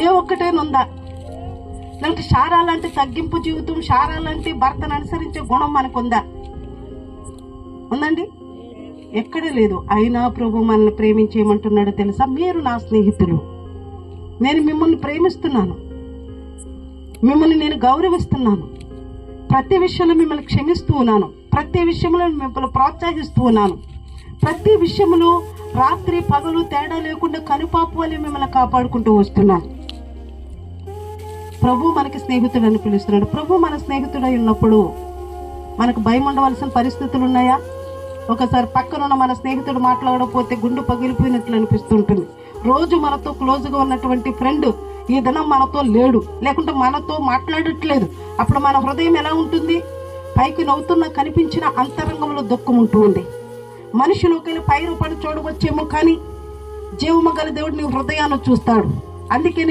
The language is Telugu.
ఏ ఒక్కటేనుందా? లేకపోతే షారా లాంటి తగ్గింపు జీవితం షారా లాంటి భర్తను అనుసరించే గుణం మనకుందా? ఉందండి? ఎక్కడ లేదు. అయినా ప్రభు మనల్ని ప్రేమించేయమంటున్నాడో తెలుసా? మీరు నా స్నేహితులు. నేను మిమ్మల్ని ప్రేమిస్తున్నాను. మిమ్మల్ని నేను గౌరవిస్తున్నాను. ప్రతి విషయంలో మిమ్మల్ని క్షమిస్తూ ఉన్నాను. ప్రతి విషయంలో మిమ్మల్ని ప్రోత్సహిస్తూ ఉన్నాను. ప్రతి విషయంలో రాత్రి పగలు తేడా లేకుండా కనుపాపు వల్ల మిమ్మల్ని కాపాడుకుంటూ వస్తున్నాను. ప్రభు మనకి స్నేహితుడు అని పిలుస్తున్నాడు. ప్రభు మన స్నేహితుడై ఉన్నప్పుడు మనకు భయం ఉండవలసిన పరిస్థితులు ఉన్నాయా? ఒకసారి పక్కనున్న మన స్నేహితుడు మాట్లాడకపోతే గుండు పగిలిపోయినట్లు అనిపిస్తుంటుంది. రోజు మనతో క్లోజ్గా ఉన్నటువంటి ఫ్రెండ్ ఈ దినం మనతో లేడు. లేకుంటే మనతో మాట్లాడట్లేదు. అప్పుడు మన హృదయం ఎలా ఉంటుంది? పైకి నవ్వుతున్న కనిపించిన అంతరంగంలో దుఃఖం ఉంటుంది ఉంది. మనిషిలోకి వెళ్ళి పై రూపాన్ని చూడవచ్చేమో కానీ జీవము గల దేవుడు నీ హృదయాన్ని చూస్తాడు. అందుకే